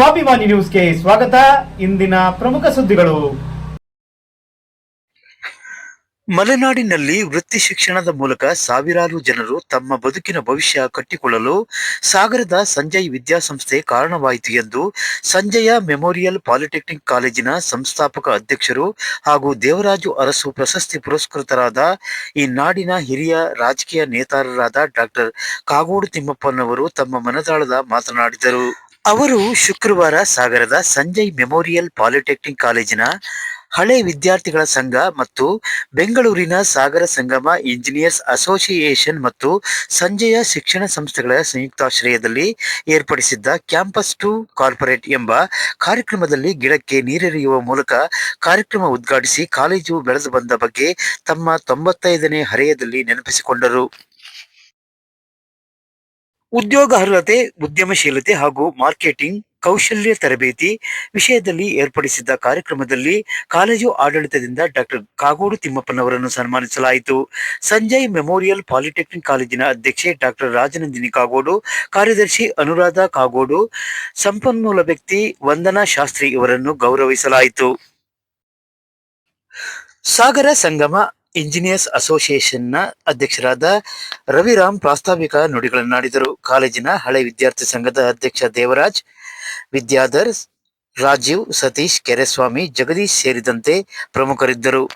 ಸ್ವಾಭಿಮಾನಿ ನ್ಯೂಸ್ಗೆ ಸ್ವಾಗತ. ಇಂದಿನ ಪ್ರಮುಖ ಸುದ್ದಿಗಳು. ಮಲೆನಾಡಿನಲ್ಲಿ ವೃತ್ತಿ ಶಿಕ್ಷಣದ ಮೂಲಕ ಸಾವಿರಾರು ಜನರು ತಮ್ಮ ಬದುಕಿನ ಭವಿಷ್ಯ ಕಟ್ಟಿಕೊಳ್ಳಲು ಸಾಗರದ ಸಂಜಯ್ ವಿದ್ಯಾಸಂಸ್ಥೆ ಕಾರಣವಾಯಿತು ಎಂದು ಸಂಜಯ ಮೆಮೋರಿಯಲ್ ಪಾಲಿಟೆಕ್ನಿಕ್ ಕಾಲೇಜಿನ ಸಂಸ್ಥಾಪಕ ಅಧ್ಯಕ್ಷರು ಹಾಗೂ ದೇವರಾಜು ಅರಸು ಪ್ರಶಸ್ತಿ ಪುರಸ್ಕೃತರಾದ ಈ ನಾಡಿನ ಹಿರಿಯ ರಾಜಕೀಯ ನೇತಾರರಾದ ಡಾಕ್ಟರ್ ಕಾಗೋಡು ತಿಮ್ಮಪ್ಪನವರು ತಮ್ಮ ಮನದಾಳದ ಮಾತನಾಡಿದರು. ಅವರು ಶುಕ್ರವಾರ ಸಾಗರದ ಸಂಜಯ್ ಮೆಮೋರಿಯಲ್ ಪಾಲಿಟೆಕ್ನಿಕ್ ಕಾಲೇಜಿನ ಹಳೆ ವಿದ್ಯಾರ್ಥಿಗಳ ಸಂಘ ಮತ್ತು ಬೆಂಗಳೂರಿನ ಸಾಗರ ಸಂಗಮ ಇಂಜಿನಿಯರ್ಸ್ ಅಸೋಸಿಯೇಷನ್ ಮತ್ತು ಸಂಜಯ ಶಿಕ್ಷಣ ಸಂಸ್ಥೆಗಳ ಸಂಯುಕ್ತಾಶ್ರಯದಲ್ಲಿ ಏರ್ಪಡಿಸಿದ್ದ ಕ್ಯಾಂಪಸ್ ಟು ಕಾರ್ಪೊರೇಟ್ ಎಂಬ ಕಾರ್ಯಕ್ರಮದಲ್ಲಿ ಗಿಡಕ್ಕೆ ನೀರೆರೆಯುವ ಮೂಲಕ ಕಾರ್ಯಕ್ರಮ ಉದ್ಘಾಟಿಸಿ ಕಾಲೇಜು ಬೆಳೆದು ಬಂದ ಬಗ್ಗೆ ತಮ್ಮ ತೊಂಬತ್ತೈದನೇ ಹರೆಯದಲ್ಲಿ ನೆನಪಿಸಿಕೊಂಡರು. ಉದ್ಯೋಗ ಅರ್ಹತೆ ಉದ್ಯಮಶೀಲತೆ ಹಾಗೂ ಮಾರ್ಕೆಟಿಂಗ್, ಕೌಶಲ್ಯ ತರಬೇತಿ ವಿಷಯದಲ್ಲಿ ಏರ್ಪಡಿಸಿದ್ದ ಕಾರ್ಯಕ್ರಮದಲ್ಲಿ ಕಾಲೇಜು ಆಡಳಿತದಿಂದ ಡಾಕ್ಟರ್ ಕಾಗೋಡು ತಿಮ್ಮಪ್ಪನವರನ್ನು ಸನ್ಮಾನಿಸಲಾಯಿತು. ಸಂಜಯ್ ಮೆಮೋರಿಯಲ್ ಪಾಲಿಟೆಕ್ನಿಕ್ ಕಾಲೇಜಿನ ಅಧ್ಯಕ್ಷೆ ಡಾಕ್ಟರ್ ರಾಜನಂದಿನಿ ಕಾಗೋಡು, ಕಾರ್ಯದರ್ಶಿ ಅನುರಾಧ ಕಾಗೋಡು, ಸಂಪನ್ಮೂಲ ವ್ಯಕ್ತಿ ವಂದನಾ ಶಾಸ್ತ್ರಿ ಇವರನ್ನು ಗೌರವಿಸಲಾಯಿತು. ಸಾಗರ ಸಂಗಮ ಇಂಜಿನಿಯರ್ಸ್ ಅಸೋಸಿಯೇಷನ್ನ ಅಧ್ಯಕ್ಷರಾದ ರವಿರಾಮ್ ಪ್ರಾಸ್ತಾವಿಕ ನುಡಿಗಳನ್ನಾಡಿದರು. ಕಾಲೇಜಿನ ಹಳೆ ವಿದ್ಯಾರ್ಥಿ ಸಂಘದ ಅಧ್ಯಕ್ಷ ದೇವರಾಜ್, ವಿದ್ಯಾಧರ್ ರಾಜೀವ್, ಸತೀಶ್ ಕೆರೆಸ್ವಾಮಿ, ಜಗದೀಶ್ ಸೇರಿದಂತೆ ಪ್ರಮುಖರಿದ್ದರು.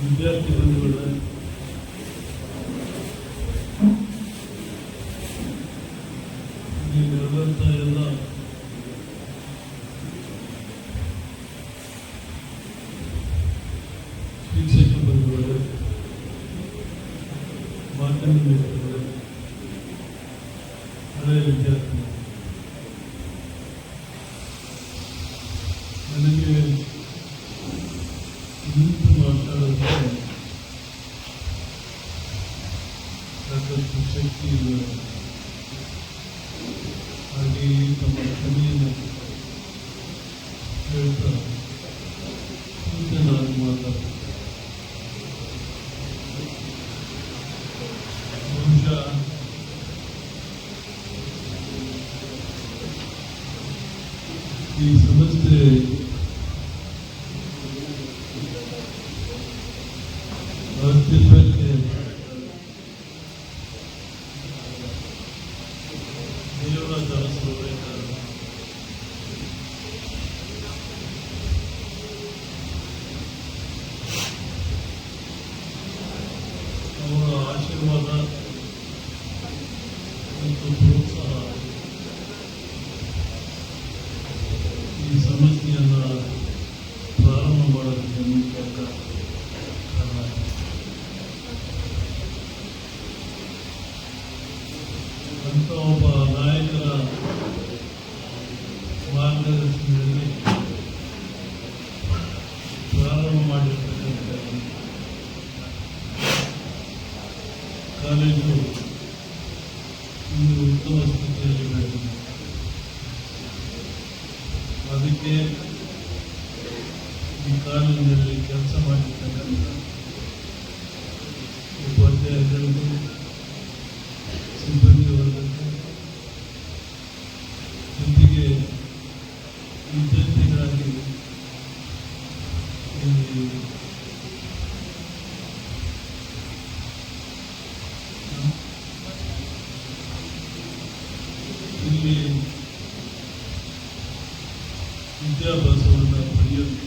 ವಿದ್ಯಾರ್ಥಿ ಬಂಧುಗಳೇ ಸಾಕಷ್ಟು ಶಕ್ತಿ ಇದೆ ಹಾಗೆ ತಮ್ಮ ಕ್ಷಮೆಯನ್ನು ಹೇಳ್ತಾ ಮುಂದೆ ನಾನು ಮಾತಾಡ್ತೀನಿ ಬಹುಶಃ ಈ ಅಂಥ ಒಬ್ಬ ನಾಯಕರ ಮಾರ್ಗದರ್ಶನದಲ್ಲಿ ಪ್ರಾರಂಭ ಮಾಡಿರ್ತಕ್ಕಂಥ ಕಾಲೇಜು ಇಂದು ಉತ್ತಮ ಅದಕ್ಕೆ ಈ ಕಾಲೇಜಿನಲ್ಲಿ ಕೆಲಸ ಮಾಡಿರ್ತಕ್ಕಂಥ ಉಪಾಧ್ಯಾಯರಿಗೂ der Person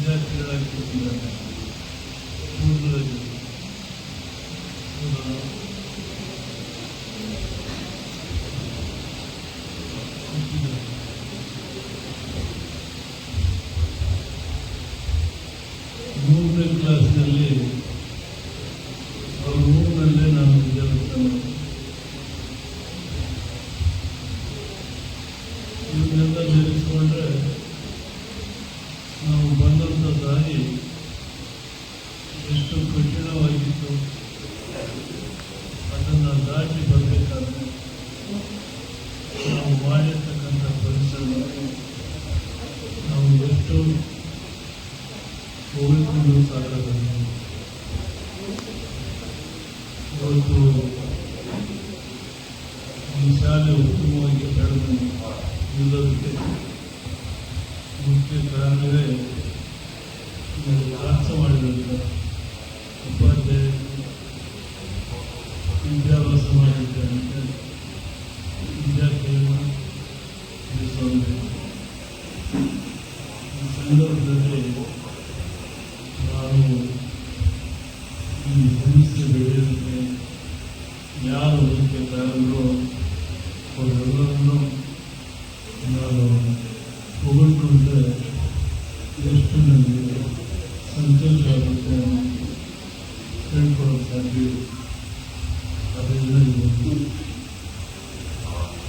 ವಿದ್ಯಾರ್ಥಿಗಳಾಗಿ ಕೊಟ್ಟಿದ್ದಾರೆ ಪೂರ್ವದಲ್ಲಿ ಹೌದಾ? ಕೊಟ್ಟಿದ್ದಾರೆ. ಮೂರನೇ ಕ್ಲಾಸ್ನಲ್ಲಿ ಅವ್ರ ರೂಮ್ನಲ್ಲೇ ನಾನು ವಿದ್ಯಾಭ್ಯಾಸ ಮಾಡಿದೆ ಇವನ್ನೆಲ್ಲ ನೆನೆಸ್ಕೊಂಡ್ರೆ ನಾವು ಬಂದಂಥ ಸಾಕಾಗಲ್ಲ ಇವತ್ತು ಈ ಶಾಲೆ ಉತ್ತಮವಾಗಿ ಬೆಳೆದು ಮುಖ್ಯ ಕಾರಣವೇ ನಾವು ಕೆಲಸ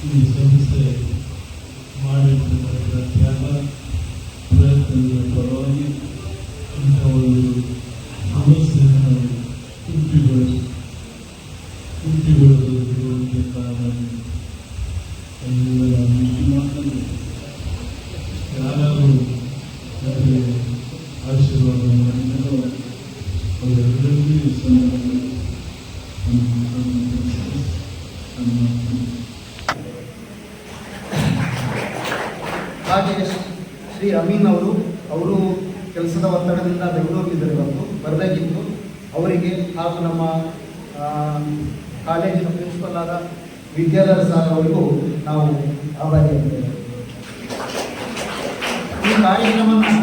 ಈ ಸಂಸ್ಥೆ ಮಾಡಿರ್ತಕ್ಕಂಥ ತ್ಯಾಗ ಪ್ರಯತ್ನಗಳ ಪರವಾಗಿ ಇಂಥ ಒಂದು ಸಮಸ್ಯೆಯನ್ನು ನಾವು ಹುಟ್ಟಿಗಳು ಹುಟ್ಟಿಕೊಳ್ಳೋದಕ್ಕೆ ಕಾರಣ ಅವರಿಗೆ ಹಾಗೂ ನಮ್ಮ ಕಾಲೇಜಿನ ಪ್ರಿನ್ಸಿಪಲ್ ಆದ ವಿದ್ಯಾಧರ ಸರ್ ಅವರಿಗೂ ನಾವು ಆಭಾರಿಯಾಗಿದ್ದೇವೆ ಈ ಕಾರ್ಯಕ್ರಮವನ್ನು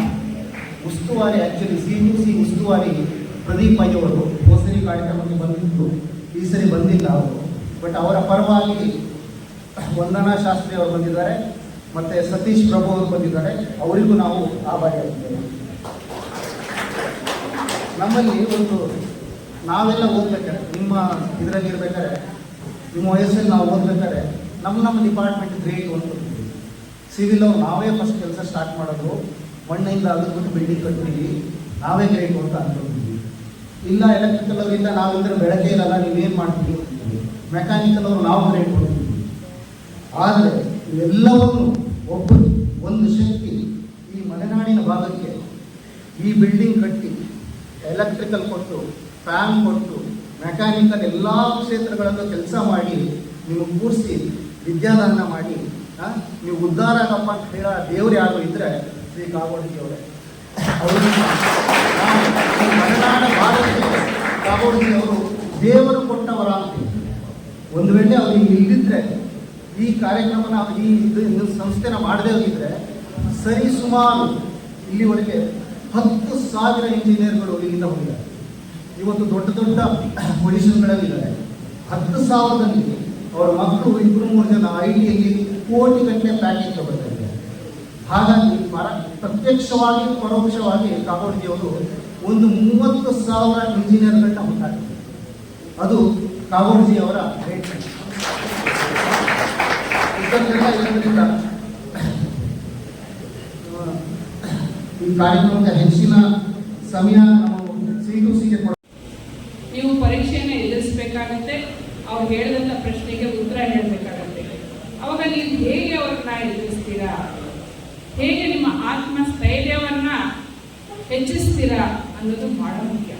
ಉಸ್ತುವಾರಿ ಆ್ಯಕ್ಚುಲಿ ಸಿ ಯು ಸಿ ಉಸ್ತುವಾರಿ ಪ್ರದೀಪ್ ಅಯ್ಯ ಅವರು ಹೋದ ಸರಿ ಕಾರ್ಯಕ್ರಮಕ್ಕೆ ಬಂದಿದ್ದು, ಈ ಸರಿ ಬಂದಿಲ್ಲ ಅವರು. ಬಟ್ ಅವರ ಪರವಾಗಿ ವಂದನಾ ಶಾಸ್ತ್ರಿ ಅವರು ಬಂದಿದ್ದಾರೆ, ಮತ್ತೆ ಸತೀಶ್ ಪ್ರಭು ಅವರು ಬಂದಿದ್ದಾರೆ. ಅವರಿಗೂ ನಾವು ಆಭಾರಿಯಾಗಿದ್ದೇವೆ ನಮ್ಮಲ್ಲಿ ಒಂದು ನಾವೆಲ್ಲ ಓದ್ಬೇಕಾರೆ, ನಿಮ್ಮ ಇದರಲ್ಲಿ ಇರ್ಬೇಕಾದ್ರೆ ನಿಮ್ಮ ವಯಸ್ಸಲ್ಲಿ ನಾವು ಓದ್ಬೇಕಾದ್ರೆ ನಮ್ಮ ನಮ್ಮ ಡಿಪಾರ್ಟ್ಮೆಂಟ್ ಗ್ರೇಟ್ ಒಂದು ಸಿವಿಲ್ ಅವ್ರು ನಾವೇ ಫಸ್ಟ್ ಕೆಲಸ ಸ್ಟಾರ್ಟ್ ಮಾಡೋದು, ಮಣ್ಣಿಂದ ಅಗದ್ಬಿಟ್ಟು ಬಿಲ್ಡಿಂಗ್ ಕಟ್ತೀವಿ, ನಾವೇ ಗ್ರೇಟ್ ಅಂತ ಅನ್ಕೊಂಡಿದ್ವಿ ಇಲ್ಲ ಎಲೆಕ್ಟ್ರಿಕಲ್ ಅವರಿಂದ ಬೆಳಕೇ ಬೆಳಕೆ ಇರಲ್ಲ, ನೀವೇನು ಮಾಡ್ತೀವಿ ಮೆಕ್ಯಾನಿಕಲ್ ಅವ್ರು ನಾವು ಗ್ರೇಟ್ ಕೊಡ್ತೀವಿ. ಆದರೆ, ಇವೆಲ್ಲವನ್ನು ಒಬ್ಬರು ಒಂದು ಶಕ್ತಿ ಈ ಮಲೆನಾಡಿನ ಭಾಗಕ್ಕೆ ಈ ಬಿಲ್ಡಿಂಗ್ ಕಟ್ಟಿ ಎಲೆಕ್ಟ್ರಿಕಲ್ ಕೊಟ್ಟು ಫ್ಯಾನ್ ಕೊಟ್ಟು ಮೆಕ್ಯಾನಿಕಲ್ ಎಲ್ಲ ಕ್ಷೇತ್ರಗಳಲ್ಲೂ ಕೆಲಸ ಮಾಡಿ, ನೀವು ಕೂರಿಸಿ, ವಿದ್ಯಾದಾನ ಮಾಡಿ ನೀವು ಉದ್ಧಾರ ಆಗಪ್ಪ ಅಂತ ಹೇಳೋ ದೇವ್ರು ಯಾರು ಇದ್ರೆ ಶ್ರೀ ಕಾಗೋಡಿಜಿಯವರೇ ಅವರೇ. ಮಲೆನಾಡ ಭಾಗಕ್ಕೆ ಕಾಗೋಡಿಜಿಯವರು ದೇವರು ಕೊಟ್ಟವರ ಒಂದು ವೇಳೆ ಅವ್ರು ಇಲ್ಲಿ ಇಲ್ಲಿದ್ರೆ ಈ ಕಾರ್ಯಕ್ರಮನ ಈ ಸಂಸ್ಥೆನ ಮಾಡದೇ ಹೋಗಿದ್ರೆ ಸರಿ ಸುಮಾರು ಇಲ್ಲಿವರೆಗೆ ಹತ್ತು ಸಾವಿರ ಇಂಜಿನಿಯರ್ಗಳು ಇಲ್ಲಿಂದ ಹೋಗಿದ್ದಾರೆ. ಇವತ್ತು ದೊಡ್ಡ ದೊಡ್ಡ ಪೊಸಿಷನ್ಗಳಲ್ಲಿದ್ದಾರೆ ಹತ್ತು ಸಾವಿರದಲ್ಲಿ ಅವರ ಮಕ್ಕಳು ಇಬ್ಬರು ಮೂರು ಜನ ಐ ಟಿಯಲ್ಲಿ ಕೋಟಿ ಗಂಟೆ ಪ್ಯಾಕೇಜ್ ತಗೊಳ್ತಾ ಇದ್ದಾರೆ. ಹಾಗಾಗಿ ಪರ, ಪ್ರತ್ಯಕ್ಷವಾಗಿ, ಪರೋಕ್ಷವಾಗಿ ಅವರು ಒಂದು ಮೂವತ್ತು ಸಾವಿರ ಇಂಜಿನಿಯರ್ಗಳನ್ನ ಹುಟ್ಟಾಕಿದ್ದಾರೆ ಅದು ಕಾಗೋಡಿಜಿಯವರ ರೇಟ್ ಇದಕ್ಕೆಲ್ಲ ಇರೋದ್ರಿಂದ ಈ ಕಾರ್ಯಕ್ರಮಕ್ಕೆ ಹೆಚ್ಚಿನ ಸಮಯ ಸಿಗೆ ನೀವು ಪರೀಕ್ಷೆಯನ್ನು ಎದುರಿಸಬೇಕಾಗತ್ತೆ, ಅವ್ರು ಹೇಳಿದಂಥ ಪ್ರಶ್ನೆಗೆ ಉತ್ತರ ಹೇಳಬೇಕಾಗತ್ತೆ. ಅವಾಗ ನೀವು ಹೇಗೆ ಅವ್ರನ್ನ ಎದುರಿಸ್ತೀರಾ? ಹೇಗೆ ನಿಮ್ಮ ಆತ್ಮ ಆತ್ಮಸ್ಥೈರ್ಯವನ್ನ ಹೆಚ್ಚಿಸ್ತೀರಾ ಅನ್ನೋದು ಬಹಳ ಮುಖ್ಯ.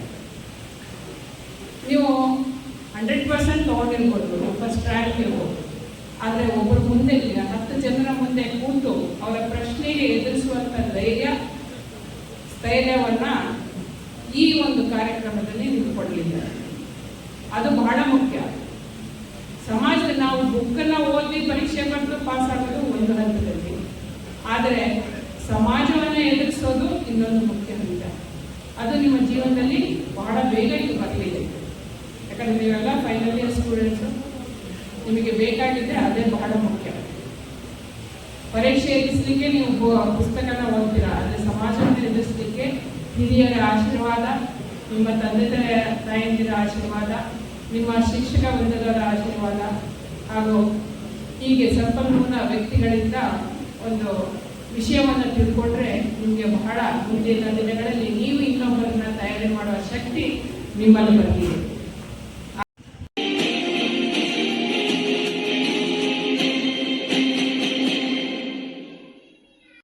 ನೀವು ಹಂಡ್ರೆಡ್ ಪರ್ಸೆಂಟ್ ತೊಗೊಂಡಿರ್ಬೋದು ಫಸ್ಟ್ ರ್ಯಾಂಕ್ ಇರ್ಬೋದು ಆದರೆ ಒಬ್ಬರ ಮುಂದೆ ಈಗ ಹತ್ತು ಜನರ ಮುಂದೆ ಕೂತು ಅವರ ಪ್ರಶ್ನೆಗೆ ಎದುರಿಸುವಂಥ ಧೈರ್ಯ ಸ್ಥೈರ್ಯವನ್ನ ಈ ಒಂದು ಕಾರ್ಯಕ್ರಮದಲ್ಲಿ ನೀವು ಕೊಡಲಿದ್ದಾರೆ ಅದು ಬಹಳ ಮುಖ್ಯ. ಸಮಾಜದಲ್ಲಿ ನಾವು ಬುಕ್ಕನ್ನು ಓದಿ ಪರೀಕ್ಷೆ ಬರೆದು ಪಾಸ್ ಆಗೋದು ಒಂದು ಹಂತದಲ್ಲಿ. ಆದರೆ ಸಮಾಜವನ್ನು ಎದುರಿಸೋದು ಇನ್ನೊಂದು ಮುಖ್ಯ ಹಂತ. ಅದು ನಿಮ್ಮ ಜೀವನದಲ್ಲಿ ಬಹಳ ಬೇಗ ಇದು ಬರಲಿದೆ. ಯಾಕಂದರೆ ನೀವೆಲ್ಲ ಫೈನಲ್ ಇಯರ್ ಸ್ಟೂಡೆಂಟ್ಸು ನಿಮಗೆ ಬೇಕಾಗಿದೆ ಅದೇ ಬಹಳ ಮುಖ್ಯ. ಪರೀಕ್ಷೆ ಎದುರಿಸಲಿಕ್ಕೆ ನೀವು ಪುಸ್ತಕನ ಓದ್ತೀರಾ. ಆದರೆ ಸಮಾಜವನ್ನು ಎದುರಿಸಲಿಕ್ಕೆ ಹಿರಿಯರ ಆಶೀರ್ವಾದ, ನಿಮ್ಮ ತಂದೆ ತಾಯ- ತಾಯಂದಿರ ಆಶೀರ್ವಾದ, ನಿಮ್ಮ ಶಿಕ್ಷಕ ವೃಂದದವರ ಆಶೀರ್ವಾದ ಹಾಗೂ ಹೀಗೆ ಸಂಪನ್ಮೂಲ ವ್ಯಕ್ತಿಗಳಿಂದ ಒಂದು ವಿಷಯವನ್ನು ತಿಳ್ಕೊಂಡ್ರೆ ನಿಮಗೆ ಬಹಳ ಮುಂದಿನ ದಿನಗಳಲ್ಲಿ ನೀವು ಇನ್ನೊಬ್ಬರನ್ನ ತಯಾರಿ ಮಾಡುವ ಶಕ್ತಿ ನಿಮ್ಮಲ್ಲಿ ಬರಲಿದೆ